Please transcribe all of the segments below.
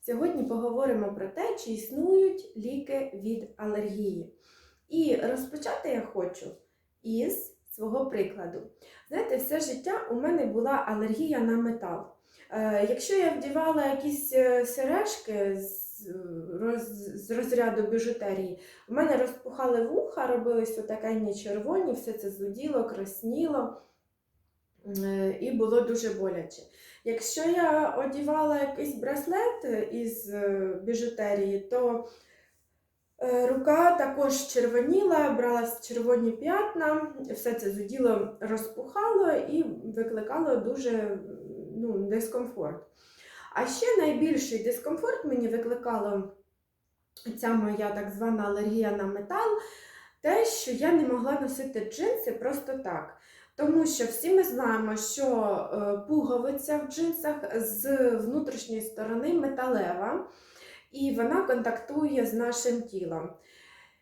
Сьогодні поговоримо про те, чи існують ліки від алергії. І розпочати я хочу із свого прикладу. Знаєте, все життя у мене була алергія на метал. Е, якщо я вдівала якісь е, сережки з, розряду біжутерії, у мене розпухали вуха, робились отакенні червоні, все це зуділо, красніло і було дуже боляче. Якщо я одівала якийсь браслет із е, біжутерії, то е, рука також червоніла, брала червоні п'ятна, все це зуділо розпухало і викликало дуже ну, дискомфорт. А ще найбільший дискомфорт мені викликало ця моя так звана алергія на метал, те, що я не могла носити джинси просто так. Тому що всі ми знаємо, що е, пуговиця в джинсах з внутрішньої сторони металева, і вона контактує з нашим тілом.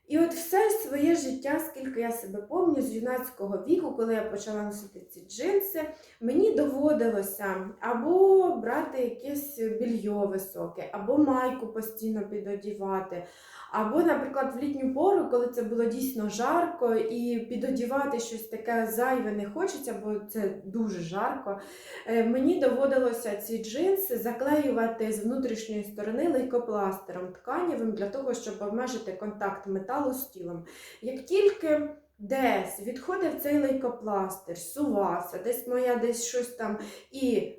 І от все своє життя, скільки я себе пам'ятаю, з юнацького віку, коли я почала носити ці джинси, мені доводилося або брати якесь більйо високе, або майку постійно підодівати. Або, наприклад, в літню пору, коли це було дійсно жарко, і підодівати щось таке зайве не хочеться, бо це дуже жарко. е, Мені доводилося ці джинси заклеювати з внутрішньої сторони лейкопластером тканєвим для того, щоб обмежити контакт металу з тілом. Як тільки десь відходив цей лейкопластир, сувався, десь моя десь щось там і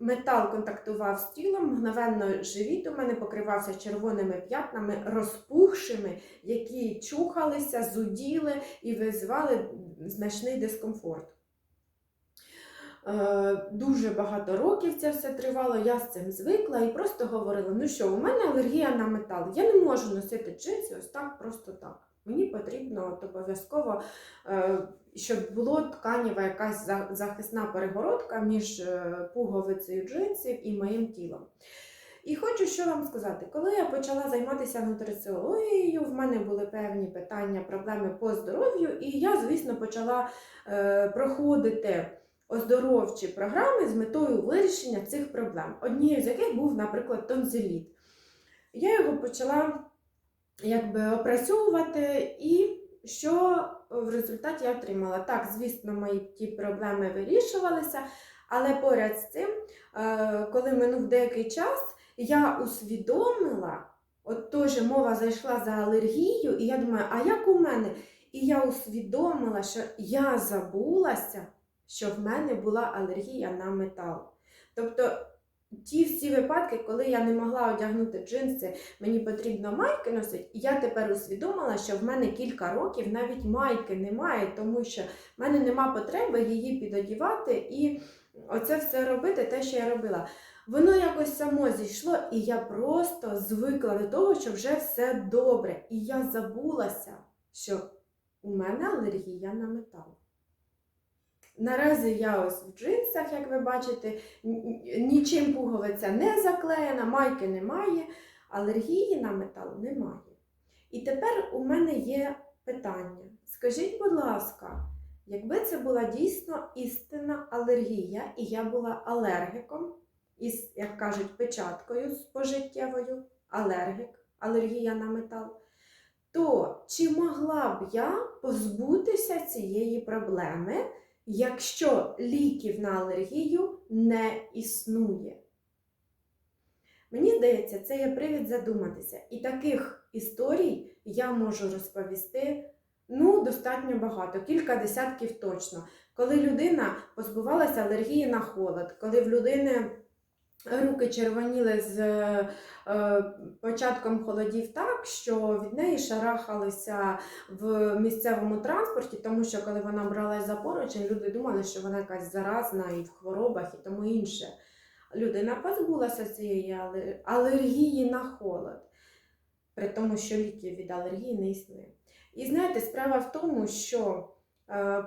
метал контактував з тілом, мгновенно живіт у мене покривався червоними п'ятнами, розпухшими, які чухалися, зуділи і визвали значний дискомфорт. Е, Дуже багато років це все тривало, я з цим звикла і просто говорила: ну що, у мене алергія на метал, я не можу носити джинси ось так, просто так. Мені потрібно от обов'язково, е, щоб було тканіва якась захисна перегородка між е, пуговицею джинсів і моїм тілом. І хочу що вам сказати, коли я почала займатися нутриціологією, в мене були певні питання, проблеми по здоров'ю, і я, звісно, почала е, проходити оздоровчі програми з метою вирішення цих проблем, однією з яких був, наприклад, тонзиліт. Я його почала якби опрацьовувати, і що в результаті я отримала? Так, звісно, мої ті проблеми вирішувалися, але поряд з цим, е, коли минув деякий час, я усвідомила, от теж мова зайшла за алергію, і я думаю, а як у мене? І я усвідомила, що я забулася, що в мене була алергія на метал. Тобто ті всі випадки, коли я не могла одягнути джинси, мені потрібно майки носити, я тепер усвідомила, що в мене кілька років навіть майки немає, тому що в мене нема потреби її підодівати і оце все робити, те, що я робила. Воно якось само зійшло, і я просто звикла до того, що вже все добре. І я забулася, що у мене алергія на метал. Наразі я ось в джинсах, як ви бачите, нічим пуговиця не заклеєна, майки немає, алергії на метал немає. І тепер у мене є питання. Скажіть, будь ласка, якби це була дійсно істинна алергія, і я була алергіком, із, як кажуть, печаткою спожиттєвою, алергік, алергія на метал, то чи могла б я позбутися цієї проблеми? Якщо ліків на алергію не існує. Мені здається, це є привід задуматися. І таких історій я можу розповісти ну, достатньо багато, кілька десятків точно. Коли людина позбувалася алергії на холод, коли в людини руки червоніли з е, початком холодів так, що від неї шарахалися в місцевому транспорті, тому що коли вона бралась за поручень, люди думали, що вона якась заразна і в хворобах, і тому інше. Людина позбулася цієї алергії на холод, при тому, що ліків від алергії не існує. І знаєте, справа в тому, що е,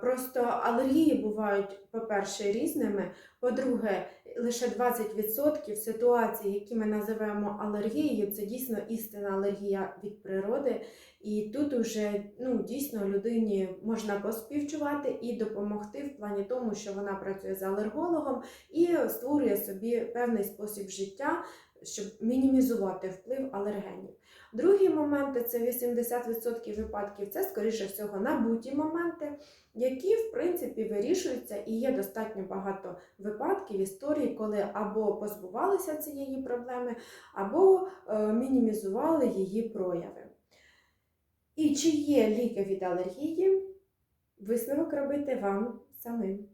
просто алергії бувають, по-перше, різними. По-друге, лише 20% ситуацій, які ми називаємо алергією, це дійсно істинна алергія від природи. І тут уже ну, дійсно людині можна поспівчувати і допомогти в плані тому, що вона працює з алергологом і створює собі певний спосіб життя, щоб мінімізувати вплив алергенів. Другі моменти це 80% випадків, це, скоріше всього, набуті моменти, які, в принципі, вирішуються, і є достатньо багато випадків історії, коли або позбувалися цієї проблеми, або е, мінімізували її прояви. І чи є ліки від алергії, висновок робити вам самим.